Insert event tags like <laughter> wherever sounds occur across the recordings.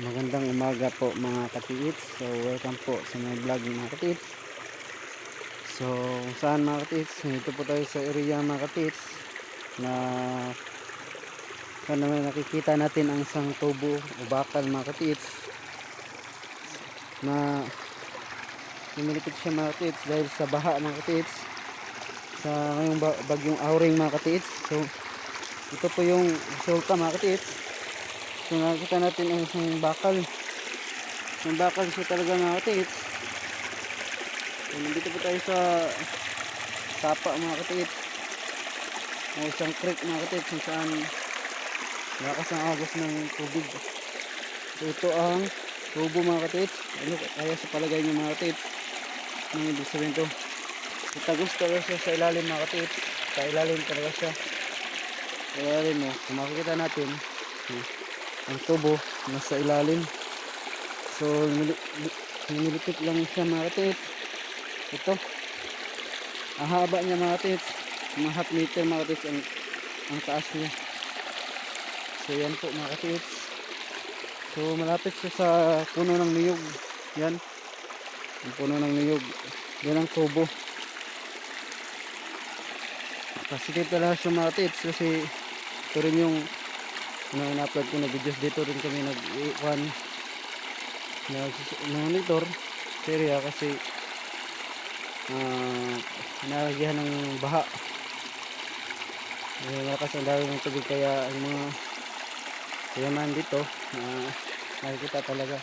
Magandang umaga po mga katiits. So welcome po sa my vlog mga katiits. So saan mga katiits? Ito po tayo sa area mga katiits na may nakikita natin ang isang tubo o bakal mga katiits na lumilipit siya mga katiits dahil sa baha mga katiits sa ngayong ba- bagyong auring mga katiits. So ito po yung resulta mga katiits. So nakikita natin ang isang bakal. Yung bakal siya talaga mga katiits. So, nandito po tayo sa sapa mga katiits. May isang creek mga katiits kung saan lakas ang agos ng tubig. So ito ang tubo mga katiits. Ano kaya sa palagay niyo mga katiits? Ano ibig sabihin to? Itagos talaga siya sa ilalim mga katiits. Sa ilalim talaga siya. Sa ilalim mo. Kung makikita natin, hmm, ang tubo nasa ilalim. So lumilipit lang siya mga katiits ito. Ang haba niya mga katiits mga half meter mga katiits ang, ang taas niya. So yan po mga katiits so malapit siya sa puno ng niyog. Yan. Ang puno ng niyog. Yan ang tubo. Positive talaga siya mga katiits kasi ito rin yung na in-upload ko na videos dito rin kami nag-iwan nag-monitor serya kasi uh, nalagyan ng baha. Uh, malakas ang dami ng tubig kaya ang mga yaman dito na nakikita talaga.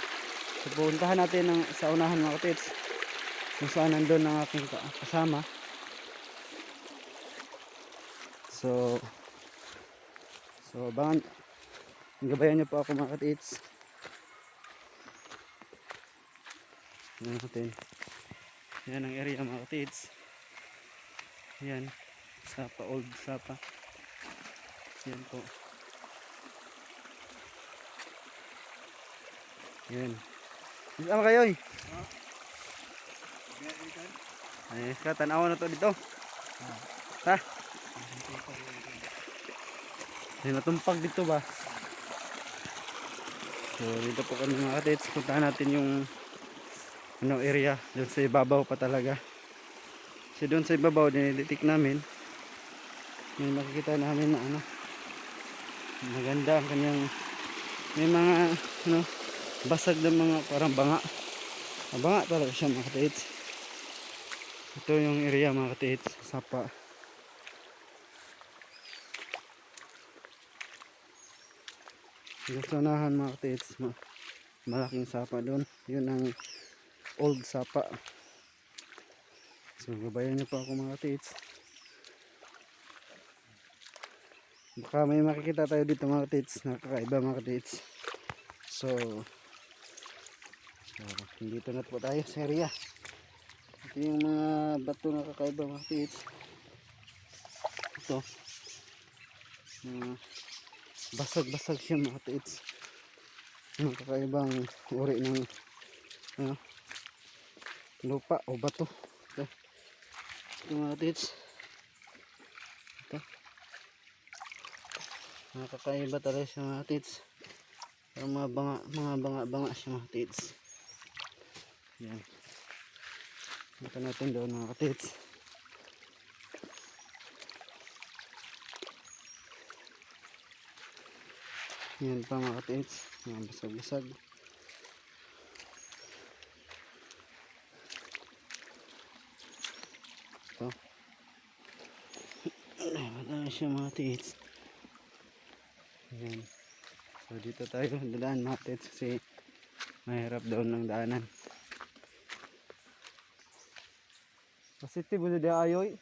So pupuntahan natin ng, sa unahan mga kapits kung saan nandun ang aking ka- kasama. So so abangan Gabayan niyo po ako mga katiits. Yan natin. Yan ang area mga katiits. Yan. Sapa, old sapa. Yan po. Yan. Sama kayo eh. Ay, ka tanawa na to dito. Ha? Ay, natumpag dito ba? So dito po kami mga katits, puntahan natin yung ano area, doon sa ibabaw pa talaga. Kasi doon sa ibabaw, diniditik namin. May makikita namin na ano, maganda ang kanyang, may mga ano, basag na mga parang banga. Banga talaga siya mga katits. Ito yung area mga katits, sapa. Gusto nahan mga katiits, ma malaking sapa doon. Yun ang old sapa. So gabayan niyo pa ako mga katiits. Baka may makikita tayo dito mga katiits, nakakaiba mga katiits. So, so dito na po tayo sa area. Ito yung mga bato na kakaiba mga katiits. Ito. Mga basag-basag siya mga katiits. Mga kakaibang uri ng ano, lupa o bato. Ito. Ito mga katiits. Ito. Mga kakaiba talaga siya mga katiits. Parang mga banga, mga banga-banga siya mga katiits. Yan. Ito natin doon mga katiits. Yan pa mga katiits. Mga basag-basag. Ito. Ay, madami siya mga katiits. Yan. So dito tayo dadaan mga katiits kasi mahirap daw ng daanan. Positive mo dia ayoy.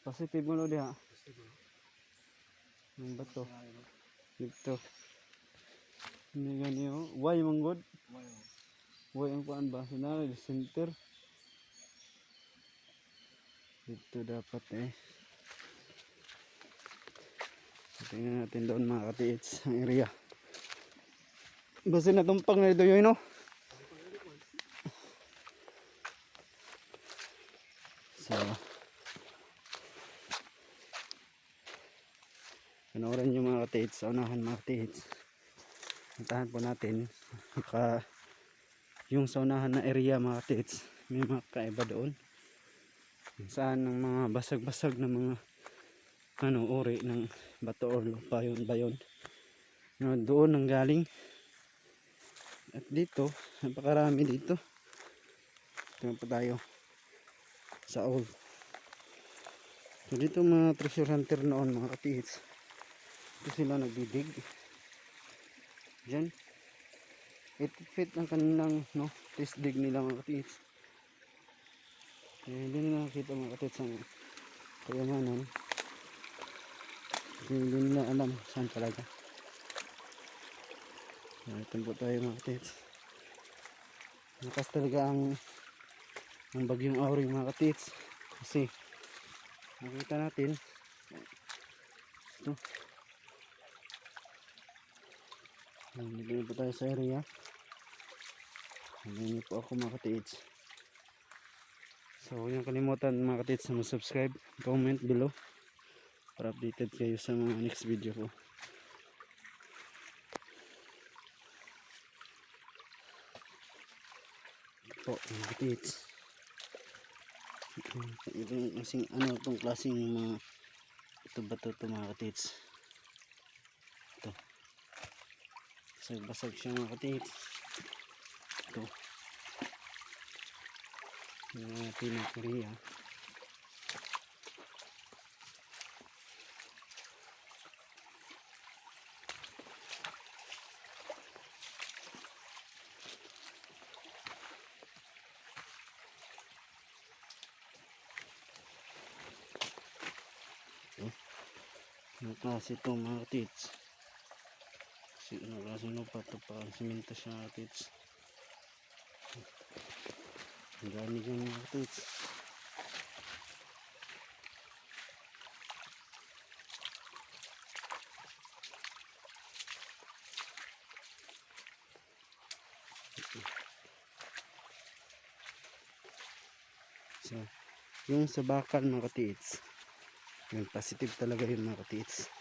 Positive mo dia. Yung bato. Dito. Hindi gani oh. Why manggod? Why ang paan ba? Sinari, center. Dito dapat eh. Tingnan natin doon mga katiits ang area. Basta natumpag na ito yun no? So, panoorin nyo mga katiits unahan mga katiits. Puntahan po natin. Baka yung saunahan na area mga tits may mga kaiba doon. Saan ng mga basag-basag na mga ano uri ng bato or lupa yun ba yun? No, doon ang galing. At dito napakarami dito. Ito pa tayo sa old. So dito mga treasure hunter noon mga katihits ito sila nagdidig dyan 8 feet ang kanilang no, test dig nila mga katihits eh, hindi nila nakita mga katihits ang kayamanan. Hindi nila alam saan talaga. Ito po tayo mga katihits Nakas talaga ang ang bagyong auring mga katits. Kasi nakita natin. Ito nandito na po tayo sa area. Nandito po ako mga katits so huwag niyong kalimutan mga katits na subscribe comment below para updated kayo sa mga next video ko. Po mga katits ito yung kasing ano itong klaseng mga ito ba ito ito mga katits ito basag basag siya mga katits ito. Yung mga pinakuriya Ano klase ito mga tits? Kasi ano klase no pa ito pa simento siya tits. Ang gani dyan mga tits. So, yung sa bakal mga tits. Yung positive talaga yun mga katits.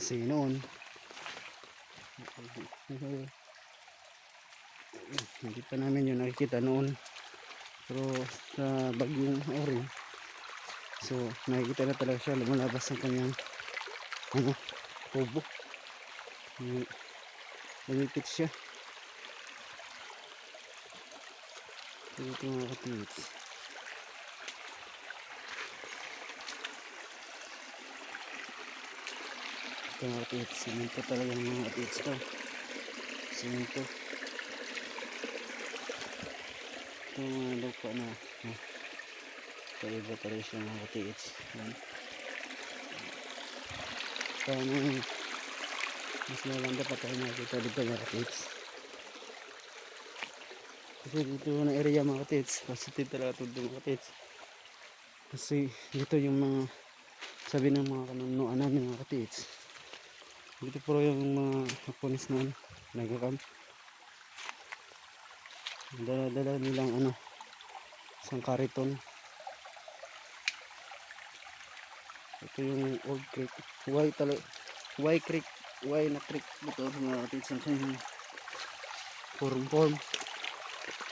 Kasi noon, hindi pa namin yun nakikita noon. Pero sa bagyong ori, so nakikita na talaga siya lumalabas ang kanyang ano, tubo. Lumipit siya. So ito mga katits. Ito mga katits, simento talaga ng mga katits to. Simento. Ito mga lupa na, no, kaiba pa rin siya mga katits. Yan. Paano, mas maganda pa tayo nakikita dito mga katits. Kasi dito na area mga katits, positive talaga ito mga katits. Kasi dito yung mga sabi ng mga kanunuan namin mga katits. Dito po yung mga Japones noon nagkakam. Dala-dala nilang ano isang kariton. Ito yung old creek. Y talo Y creek. Y na creek dito sa mga ang kanyang form form.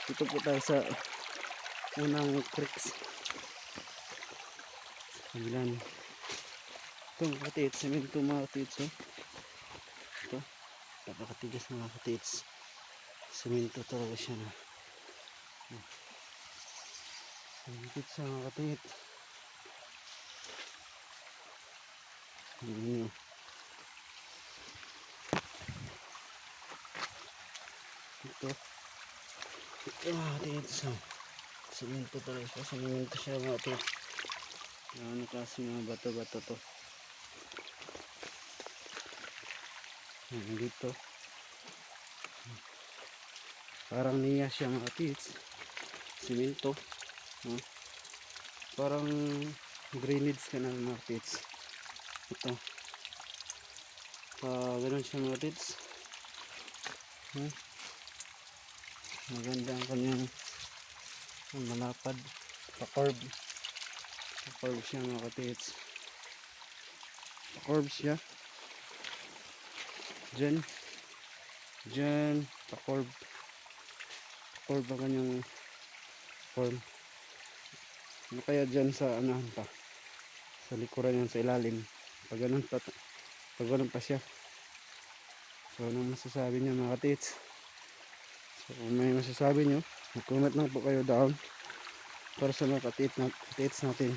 Dito po tayo sa unang creeks. Kabilan. Ito mga katits. Semento mga. Oh ito napakatigas na mga katits simento talaga siya na. Simento siya mga katit hindi ito. Ito mga katits so, simento talaga siya. Simento siya mga katits ano kasi mga bato-bato to dito parang niya siya mga tits simento. No? parang drainage canal mga tits ito. Pa ganun siya mga tits hmm? maganda ang kanyang ang malapad pa curve pa curve siya mga tits pa curve siya Diyan. Diyan. Pa-curve. Curve ang kanyang form. Ano kaya dyan sa anahan pa? Sa likuran yan, sa ilalim. Pag ganun pa, pag ganun pa siya. So, anong masasabi niya mga tits? So, kung may masasabi nyo, mag-comment lang po kayo down para sa mga katiits, na, natin.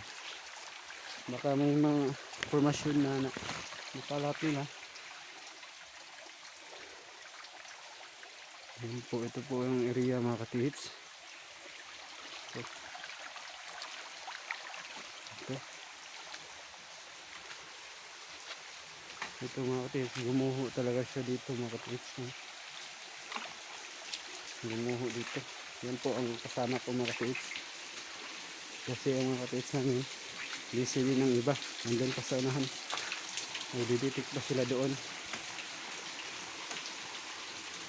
Baka may mga formasyon na, na nakalat nila. Yan po, ito po yung area mga katiits. So, ito. Ito mga katiits, gumuho talaga siya dito mga katiits. no? Gumuho dito. Yan po ang kasama ko mga katiits. Kasi ang mga katiits namin, din ng iba. Nandun pa sa unahan. Nagdiditik pa sila doon.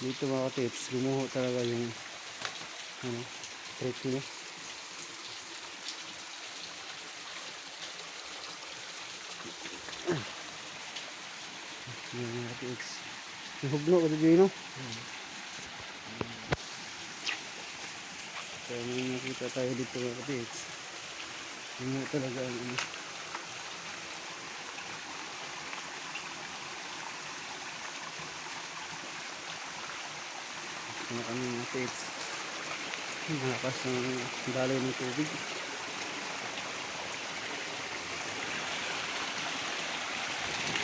Dito mga katiits, gumuho talaga yung ano, trick niya. Yan mga katiits. Nahugno ko dito no? So may nakita tayo dito mga katiits. Gumuho talaga ang ano. Ano kami mga katiits. Malakas ng daloy ng tubig.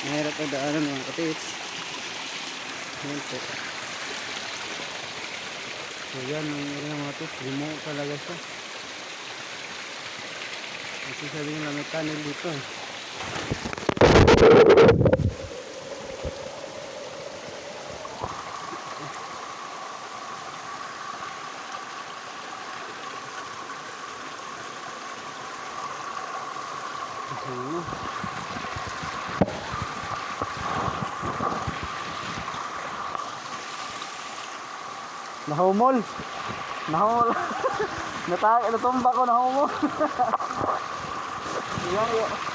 Mahirap ang daanan mga katiits. Yan po. So yan, yung area mga katiits. Gumuho talaga siya. Kasi sabi nila may tunnel dito eh. Nahumol. Nahumol. <laughs> Natay, natumba ko nahumol. <laughs> Yan, yan.